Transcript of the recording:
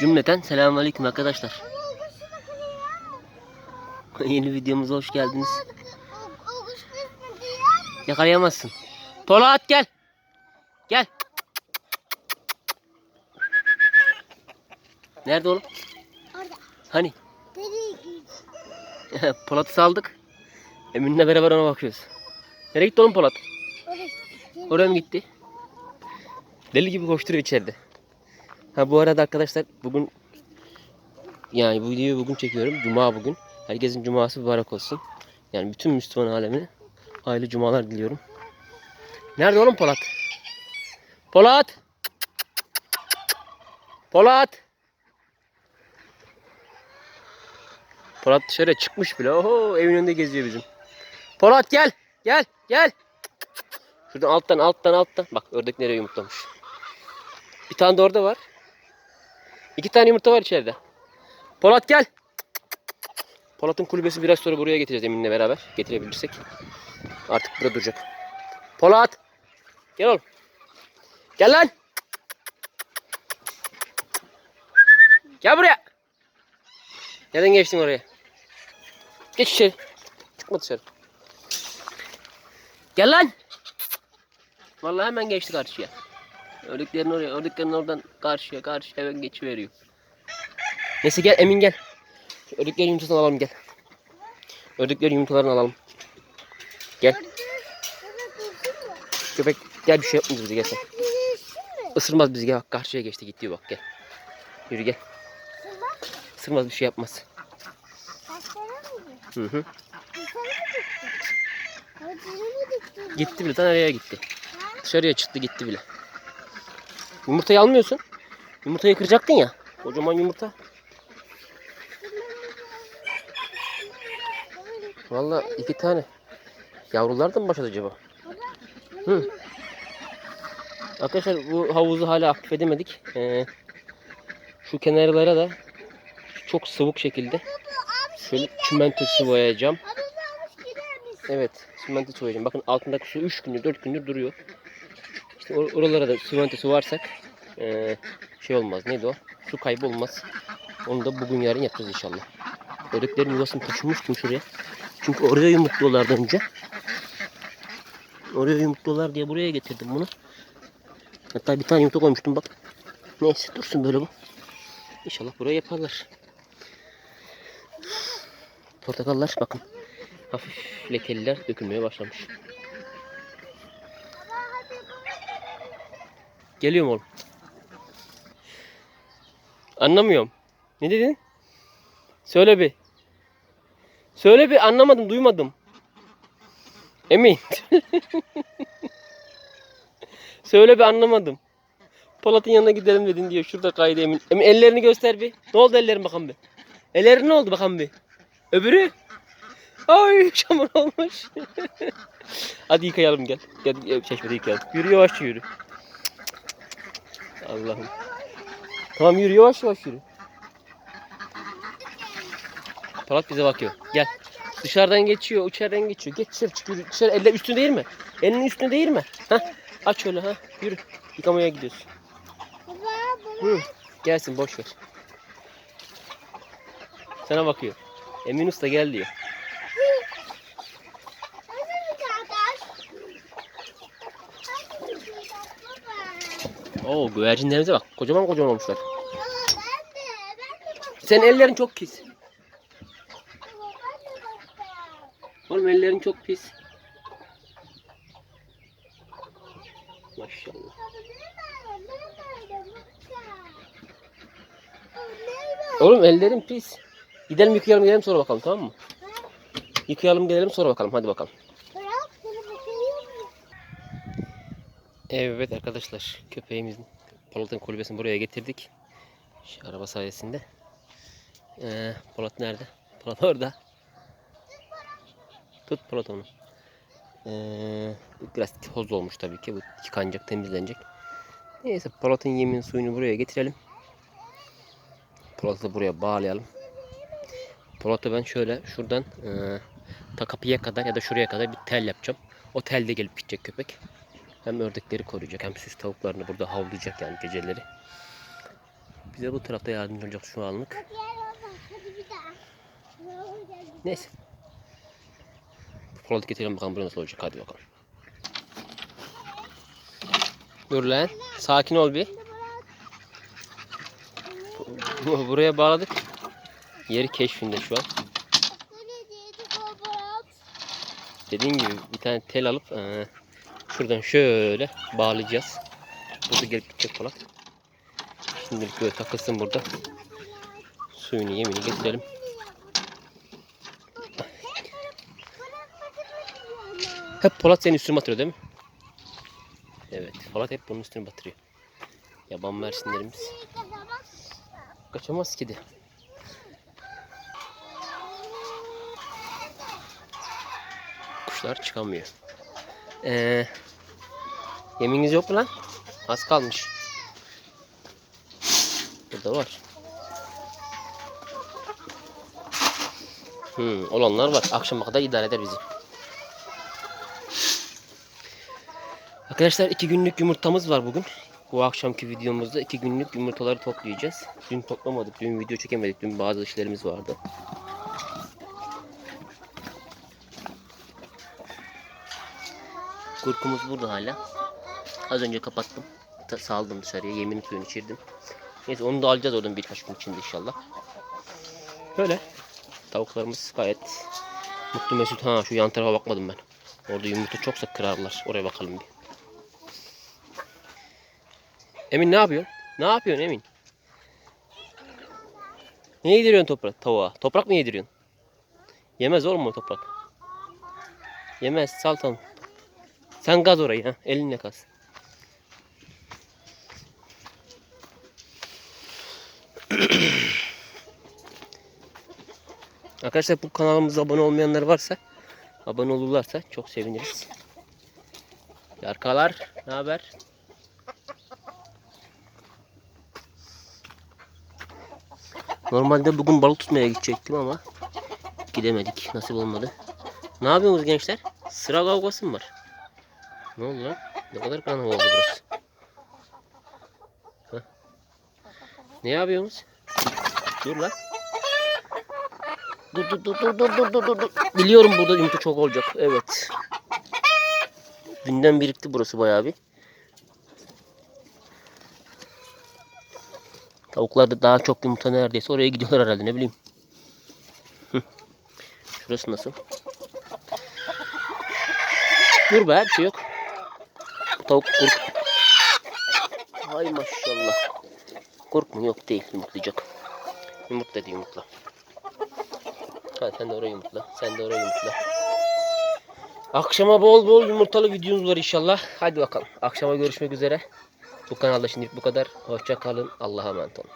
Cümleten selamünaleyküm arkadaşlar. Yeni videomuza hoş geldiniz. Yakalayamazsın. Polat gel. Gel. Nerede oğlum? Orada. Hani? Polat'ı saldık. Emin'le beraber ona bakıyoruz. Nereye gitti oğlum Polat? Oraya mı gitti? Deli gibi koşturuyor içeride. Ha bu arada arkadaşlar bugün yani bu videoyu bugün çekiyorum. Cuma bugün. Herkesin cuması mübarek olsun. Yani bütün Müslüman alemine hayırlı cumalar diliyorum. Nerede oğlum Polat? Polat! Polat! Polat dışarıya çıkmış bile. Oho evin önünde geziyor bizim. Polat gel. Gel. Gel. Şuradan alttan alttan alttan. Bak ördek nereye yumurtlamış. Bir tane de orada var. İki tane yumurta var içeride. Polat gel. Polat'ın kulübesi biraz sonra buraya getireceğiz Emin'le beraber. Getirebilirsek. Artık burada duracak. Polat. Gel oğlum. Gel lan. Gel buraya. Neden geçtin oraya? Geç içeri. Çıkma dışarı. Gel lan. Vallahi hemen geçti karşıya. Ördeklerin oraya, ördeklerin oradan karşıya, karşıya hemen geçiveriyor. Neyse gel Emin gel. Şu Ördeklerin yumurtasını alalım gel. Ördeklerin yumurtalarını alalım. Gel. Köpek gel bir şey yapmayız bize gel sen. Isırmaz bizi gel bak karşıya geçti gitti bak gel. Yürü gel. Isırmaz bir şey yapmaz. Hı hı. Gitti bile. Nereye gitti? Dışarıya çıktı gitti bile. Yumurtayı almıyorsun. Yumurtayı kıracaktın ya. Kocaman yumurta. Vallahi iki tane. Yavrular da mı başladı acaba? Hı. Arkadaşlar bu havuzu hala aktif edemedik. Ee, şu kenarlara da çok sıvık şekilde şöyle çimento sıvayacağım. Evet, simento sıvayacağım. Bakın altındaki su 3 gündür, 4 gündür duruyor. İşte or- oralara da simento sıvarsak eee, şey olmaz. Neydi o? Su kaybı olmaz. Onu da bugün yarın yapacağız inşallah. Ördeklerin yuvasını taşımıştım şuraya. Çünkü oraya yumurtluyorlardı önce. Oraya yumurtluyorlar diye buraya getirdim bunu. Hatta bir tane yumurta koymuştum bak. Neyse dursun böyle bu. İnşallah buraya yaparlar. Portakallar bakın. Hafif lekeliler dökülmeye başlamış. Geliyorum oğlum. Anlamıyorum. Ne dedin? Söyle bir. Söyle bir anlamadım duymadım. Emin. Söyle bir anlamadım. Polat'ın yanına gidelim dedin diyor. Şurada kaydı Emin. Emin ellerini göster bir. Ne oldu ellerin bakalım bir. Ellerin ne oldu bakalım bir. Öbürü? Ay çamur olmuş. Hadi yıkayalım gel. Gel çeşmede yıkayalım. Yürü yavaş yürü. Allah'ım. Tamam yürü yavaş yavaş yürü. Polat bize bakıyor. Gel. Dışarıdan geçiyor, içeriden geçiyor. Geç dışarı çık yürü. Dışarı elle üstüne değil mi? Elinin üstüne değil mi? Hah. Aç öyle ha. Yürü. Yıkamaya gidiyorsun. Hı. Gelsin boş ver. Sana bakıyor. Emin Usta gel diyor. Oo güvercinlerimize bak. Kocaman kocaman olmuşlar. Senin ellerin çok pis. Oğlum ellerin çok pis. Maşallah. Oğlum ellerin pis. Gidelim yıkayalım gelelim sonra bakalım tamam mı? Yıkayalım gelelim sonra bakalım hadi bakalım. Evet arkadaşlar köpeğimizin Polat'ın kulübesini buraya getirdik. Şu araba sayesinde. Ee, Polat nerede? Polat orada. Tut Polat onu. Ee, biraz toz olmuş tabii ki. Bu yıkanacak, temizlenecek. Neyse Polat'ın yemin suyunu buraya getirelim. Polat'ı buraya bağlayalım. Polat'ı ben şöyle şuradan e, ta kapıya kadar ya da şuraya kadar bir tel yapacağım. O telde gelip gidecek köpek. Hem ördekleri koruyacak hem süs tavuklarını burada havlayacak yani geceleri. Bize bu tarafta yardımcı olacak şu anlık. Neyse. Polat getirelim bakalım buraya nasıl olacak. Hadi bakalım. Dur lan. Sakin ol bir. Buraya bağladık. Yeri keşfinde şu an. Dediğim gibi bir tane tel alıp eee, şuradan şöyle bağlayacağız. Burada gelip gidecek Polat. Şimdilik böyle takılsın burada. Suyunu yemini getirelim. Hep Polat senin üstüne batırıyor değil mi? Evet. Polat hep bunun üstüne batırıyor. Yaban mersinlerimiz. Kaçamaz ki de. Kuşlar çıkamıyor. Ee, yeminiz yok mu lan? Az kalmış. Burada var. Hmm, olanlar var. Akşama kadar idare eder bizi. Arkadaşlar iki günlük yumurtamız var bugün. Bu akşamki videomuzda iki günlük yumurtaları toplayacağız. Dün toplamadık, dün video çekemedik. Dün bazı işlerimiz vardı. Kurkumuz burada hala. Az önce kapattım. Saldım dışarıya. Yemin suyunu içirdim. Neyse onu da alacağız oradan birkaç gün içinde inşallah. Böyle. Tavuklarımız gayet mutlu mesut. Ha şu yan tarafa bakmadım ben. Orada yumurta çoksa kırarlar. Oraya bakalım bir. Emin ne yapıyorsun? Ne yapıyorsun Emin? Ne yediriyorsun toprak tavuğa? Toprak mı yediriyorsun? Yemez oğlum o toprak. Yemez sal tamam. Sen gaz orayı ha. Elinle kaz. Arkadaşlar bu kanalımıza abone olmayanlar varsa abone olurlarsa çok seviniriz. Yarkalar ne haber? Normalde bugün balık tutmaya gidecektim ama gidemedik. Nasip olmadı. Ne yapıyorsunuz gençler? Sıra kavgası mı var? Ne oldu lan? Ne kadar kan oldu burası. Heh. Ne yapıyorsunuz? Dur lan. Dur dur dur dur dur dur dur dur. Biliyorum burada yumurta çok olacak. Evet. Günden birikti burası bayağı bir. Tavuklar da daha çok yumurta neredeyse oraya gidiyorlar herhalde ne bileyim. Şurası nasıl? Dur be bir şey yok. Tavuk kurk. Ay maşallah. Kork mu? Yok değil yumurtlayacak. Yumurtla dedi yumurtla. Hadi sen de oraya yumurtla. Sen de oraya yumurtla. Akşama bol bol yumurtalı videomuz var inşallah. Hadi bakalım. Akşama görüşmek üzere. Bu kanalda şimdilik bu kadar. Hoşça kalın. Allah'a emanet olun.